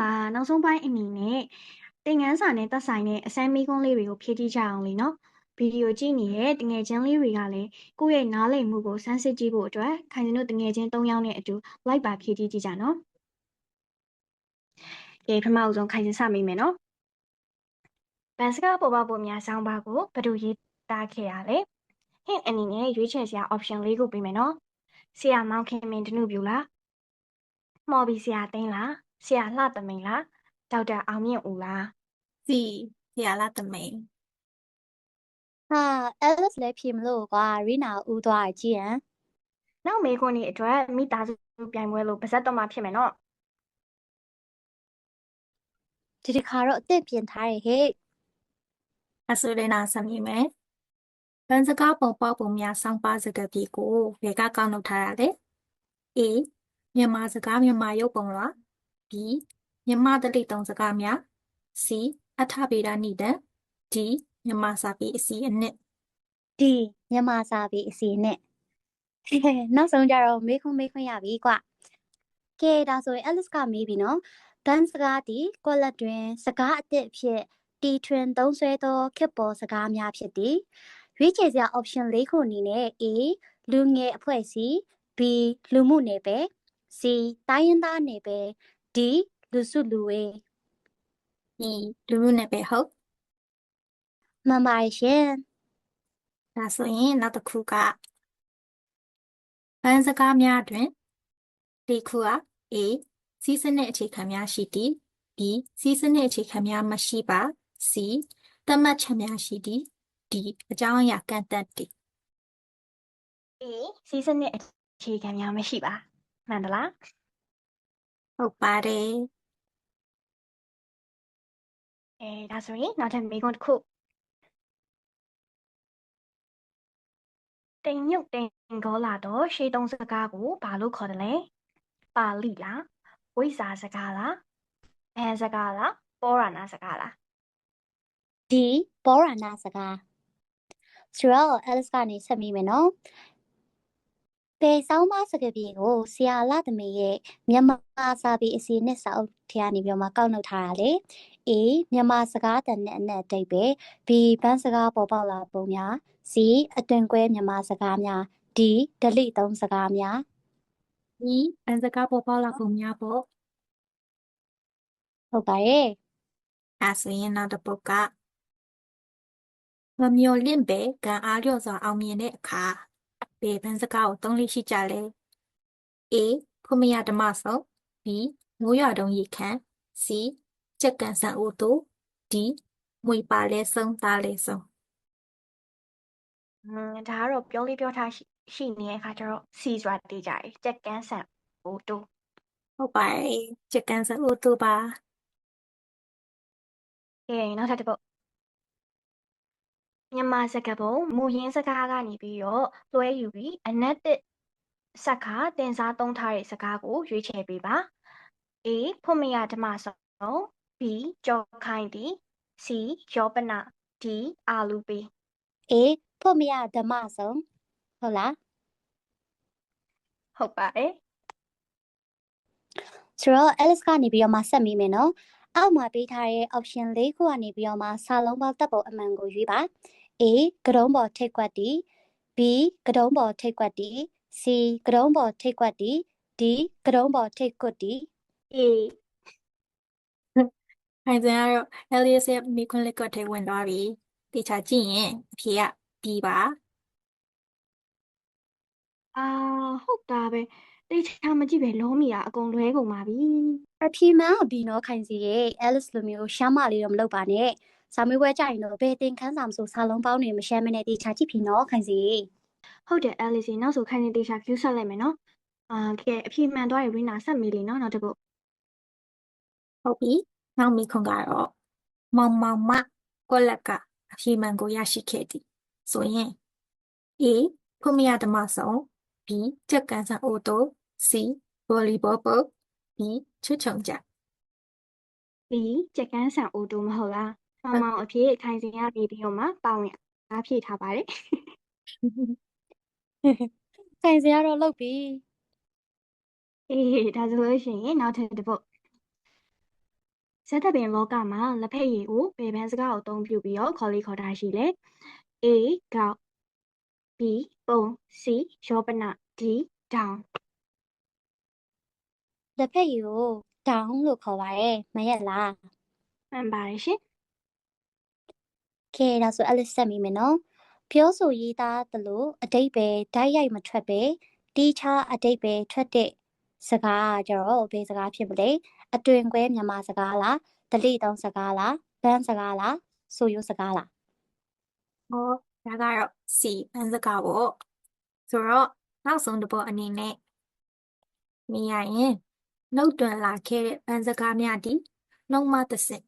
တို့ကနောက်ဆုံးပိုင်းအနေနဲ့သင်ခန်းစာနဲ့သက်ဆိုင်တဲ့အစမ်းမေးခွန်းလေးတွေကိုဖြည့်ကြည့်ကြအောင်လေနော်ဗီဒီယိုကြည့်နေတဲ့တငယ်ချင်းလေးတွေကလည်းကိုယ့်ရဲ့နားလည်မှုကိုစမ်းစစ်ကြည့်ဖို့အတွက်ခိုင်စင်တို့တငယ်ချင်း၃ယောက်နဲ့အတူလိုက်ပါဖြည့်ကြည့်ကြည့်ကြနော်ကဲပထမအဆုံးခိုင်စင်စမိမယ်နော်ဗန်စကားပေါ်ပေါက်ဖို့များဆောင်းပါကိုဘယ်သူရေးသားခဲ့ရလဲဟင့်အနေနဲ့ရွေးချယ်စရာ option လေးကိုပေးမယ်နော်ဆရာမောင်ခင်မင်းတနုပြူလားမော်ဘီဆရာသိန်းလား ဆရာလှသမိန်လားဒေါက်တာအောင်မြင့်ဦးလားစီဆရာလာတမိန်ဟာ Alice လည်းဖြေမလို့ကွာရီနာဦးသွားကြည့်ရန်နောက်မေးခွန်းဒီအတွက်မိသားစုပြိုင်ပွဲလို့ပါဇက်တော့မှဖြစ်မယ်နော်ဒီတစ်ခါတော့အသစ်ပြင်ထားရဟဲ့အဆူလေးနာဆမ်မိမယ်ဘန်စကားပေါ်ပေါက်ပုံများစောင်းပါစကားပြေကိုဘယ်ကကောက်နှုတ်ထားရလဲ A မြန်မာစကားမြန်မာရုပ်ပုံလား B မြန်မာတလိတုံစကားများ C အထဗေဒနိဒံ D မြန်မာစာပေအစီအနှစ်ဒီမြန်မာစာပေအစီနဲ့ဟဲ့ဟဲ့နောက်ဆုံးကြတော့မေးခွန်းမေးခွန်းရပြီကွာကဲဒါဆိုရင် Alice ကမေးပြီနော်ဘန်စကားဒီကွက်လက်တွင် စကားအသစ်အဖြစ်တီထွင်သုံးစွဲသောခေတ်ပေါ်စကားများဖြစ်သည်ရွေးချယ်စရာ option ၄ခုအနေနဲ့ A လူငယ်အဖွဲ့အစည်း B လူမှုနယ်ပယ် C တိုင်းရင်းသားနယ်ပယ် D လူစုလူဝေး E လူလူနဲ့ပဲဟုတ်မှန်ပါတယ်ရှင်ဒါဆိုရင်နောက်တစ်ခုကဘန်စကားများတွင်ဒီခုက A စီးစနစ်အခြေခံများရှိသည် B စီးစနစ်အခြေခံများမရှိပါ C သတ်မှတ်ချက်များရှိသည် D အကြောင်းအရာကန့်သတ်သည် A စီးစနစ်အခြေခံများမရှိပါမှန်သလား ဟုတ်ပါတယ်အဲဒါဆိုရင်နောက်ထပ်မေးခွန်းတစ်ခုတိမ်ညုတ်တိမ်ကောလာတော့ရှေးသုံးစကားကိုဘာလို့ခေါ်တယ်လဲပါဠိလားဝိဇ္ဇာစကားလားဘန်စကားလားပောရဏစကားလားဒီဘောရနာစကားဆိုတော့ Alice ကနေဆက်မိမယ်နော် ပေဆောင်မစကားပြေကိုဆရာလာသမီးရဲ့မြန်မာစာပေအစီနဲ့စာအုပ်ထဲကနေပြီးတော့မှကောက်နှုတ်ထားတာလေ A မြန်မာစကားတန်နဲ့အနက်အတိတ်ပဲ B ဘန်းစကားပေါ်ပေါက်လာပုံများ C အတွင်ကွဲမြန်မာစကားများ D ဒလိသုံးစကားများဒီဘန်စကားပေါ်ပေါက်လာပုံများပေါ့ဟုတ်ပါရဲ့အဲဆိုရင်နောက်တစ်ပုဒ်ကမမျော်လင့်ပဲကံအားလျော့စွာအောင်မြင်တဲ့အခါ ဘယ်ဘန်စကားကိုသုံးလို့ရှိကြလဲ A ဖုမရဓမ္မဆုံး B မိုးရွာတုံးရေခမ်း C ကြက်ကန်ဆန်အိုးတို့ D မွေပါလဲဆုံးသားလဲဆုံးอืมဒါကတော့ပြောလေးပြောထားရှိရှိနေတဲ့အခါကျတော့စီဆိုတာတေးကြတယ်ကြက်ကန်းဆန်ဟိုတူဟုတ်ပါတယ်ကြက်ကန်ဆန်အိုးတို့ပါကဲနောက်ထပ်တစ်ပုဒ် မြန်မာစကားပုံမူရင်းစကားကနေပြီးတော့လွှဲယူပြီးအနက်တစ်စက္ခာတင်စားသုံးထားတဲ့စကားကိုရွေးချယ်ပေးပါ A ဖွမရဓမ္မဆုံး B ကြောခိုင်းသည် C ရောပန D အာလူပေး A ဖို့မရဓမ္မဆုံးဟုတ်လားဟုတ်ပါတယ်ဆိုတော့ Alice ကနေပြီးတော့မှဆက်မိမယ်နော်အောက်မှာပေးထားတဲ့ option ၄ခုကနေပြီးတော့မှစာလုံးပေါင်းတပ်ပုံအမှန်ကိုရွေးပါ A ကတုံးပေါ်ထိတ်ကွက်တီ B ကတုံးပေါ်ထိတ်ကွက်တီ C ကတုံးပေါ်ထိတ်ကွက်တီ D ကတုံးပေါ်ထိတ်ကွက်တီ A ခိုင်စင်ကတော့ Elias ရဲ့မိခွန်းလက်ကွက်ထဲဝင်သွားပြီတေချာကြည့်ရင်အဖြေက B ပါအာဟုတ်တာပဲတေချာမကြည့်ပဲလောမိတာအကုန်လွဲကုန်ပါပြီအဖြေမှန်က B နော်ခိုင်စီရဲ့ Alice လိုမျိုးရှမ်းမလေးတော့မလုပ်ပါနဲ့ စာမေးပွဲကြရင်တော့ဘယ်တင်ခန်းစာမဆိုစာလုံးပေါင်းနေမရှမ်းမနဲ့တေချာကြည့်ပြီနော်ခိုင်စီဟုတ်တယ် Alice နောက်ဆိုခိုင်းနေတေချာ view ဆက်လိုက်မယ်နော်အာကဲအဖြေမှန်သွားရင်ဝိနာဆက်မေးလေနော်နောက်တစ်ပုဒ်ဟုတ်ပြီနောက်မိခွန်းကတော့မောင်မောင်မကွက်လက်ကအဖြေမှန်ကိုရရှိခဲ့သည်ဆိုရင် A ဖုမရဓမ္မဆုံး B ကြက်ကန်ဆန်အိုတို C ဗော်လီဘောပုတ် D ချွတ်ချုံကြပြီးကြက်ကန်းဆန်အိုတိုမဟုတ်လား မောင်မောင်အဖြေခိုင်စင်ရပြီးပြီးတော့မှပေါဝင်အားဖြည့်ထားပါတယ်ခိုင်စီကတော့လုပ်ပြီအေးဒါဆိုလို့ရှိရင်နောက်ထပ်တစ်ပုဒ်ဇက်သက်ပင်လောကမှာလက်ဖက်ရည်ကိုဘယ်ဘန်းစကားကိုအသုံးပြုပြီးတော့ခေါ်လေခေါ်တာရှိလဲ A ကောက် B ပုံ C ရောပန D တောင်လက်ဖက်ရည်ကိုတောင်းလို့ခေါ်ပါတယ်မရက်လားမှန်ပါတယ်ရှင် ကဲဒါဆို Alice ဆက်မိမယ်နော်ပြောဆိုရေးသားသလိုအတိတ်ပဲဓာတ်ရိုက်မထွက်ပဲတီးခြားအတိတ်ပဲထွက်တဲ့စကားကကြတော့ဘယ်စကားဖြစ်မလဲအတွင်ခွဲမြန်မာစကားလားဒလိတောင်းစကားလားဘန်းစကားလားဆိုရိုးစကားလားဟောဒါကတော့ C ဘန်းစကားပေါ့ဆိုတော့နောက်ဆုံးတစ်ပုဒ်အနေနဲ့မြင်ရရင်နှုတ်တွင်လာခဲ့တဲ့ဘန်းစကားများသည်နှုတ်မတစ်စင်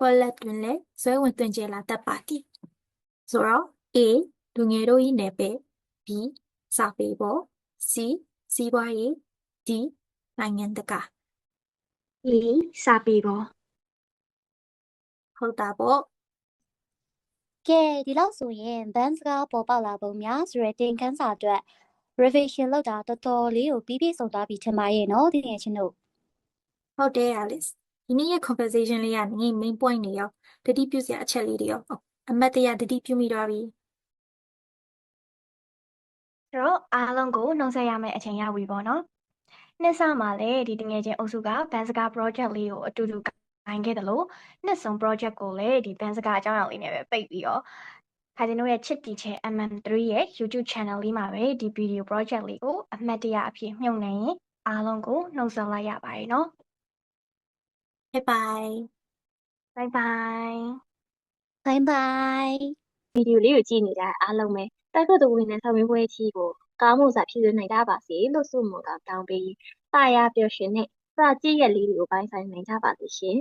ကွက်လက်တွင်လည်းဇွဲဝင်တွင်ကျလာတတ်ပါသည်ဆိုတော့ A လူငယ်တို့၏နယ်ပယ် B စာပေပေါ် C စီးပွားရေး D နိုင်ငံတကာ E စာပေပေါ်ဟုတ်တာပေါ့ကဲဒီလောက်ဆိုရင်ဘန်းစကားပေါ်ပေါက်လာပုံများဆိုရယ်တင်ခန်းစာအတွက် revision လုပ်တာတော်တော်လေးကိုပြီးပြည့်စုံသွားပြီထင်ပါရဲ့နော်ဒီငယ်ချင်းတို့ဟုတ်တယ် Alice ဒီနေ့ရဲ့ conversation လေးကနေ main point တွေရောတတိပြုစရာအချက်လေးတွေရောအမတ်တရတတိပြုမိသွားပြီဆိုတော့အားလုံးကိုနှုတ်ဆက်ရမယ့်အချိန်ရောက်ပြီပေါ့နော်နှစ်စမှာလည်းဒီတငယ်ချင်းအုပ်စုကဘန်းစကား project လေးကိုအတူတူကိုင်ခဲ့တယ်လို့နှစ်ဆုံး project ကိုလည်းဒီဘန်းစကားအကြောင်းအရာလေးနဲ့ပဲပိတ်ပြီးတော့ခါကျင်တို့ရဲ့ချစ်တီချဲ MM3 ရဲ့ YouTube channel လေးမှာပဲဒီ video project လေးကိုအမှတ်တရအဖြစ်မြှုပ်နှံရင်အားလုံးကိုနှုတ်ဆက်လိုက်ရပါတယ်နော် bye bye bye bye bye bye ဗီဒီယိုလေးကိုကြည့်နေတာအားလုံးပဲတက်ကွတ်တဝင်းနဲ့ဆောင်းမင်းပွဲကြီးကိုကောင်းမှုစွာဖြစ်စေနိုင်ကြပါစေလို့ဆုမွန်ကောင်းတောင်းပေးတာယာပျော်ရွှင်နဲ့စကြည့်ရက်လေးတွေကိုပိုင်းဆိုင်နိုင်ကြပါစေရှင်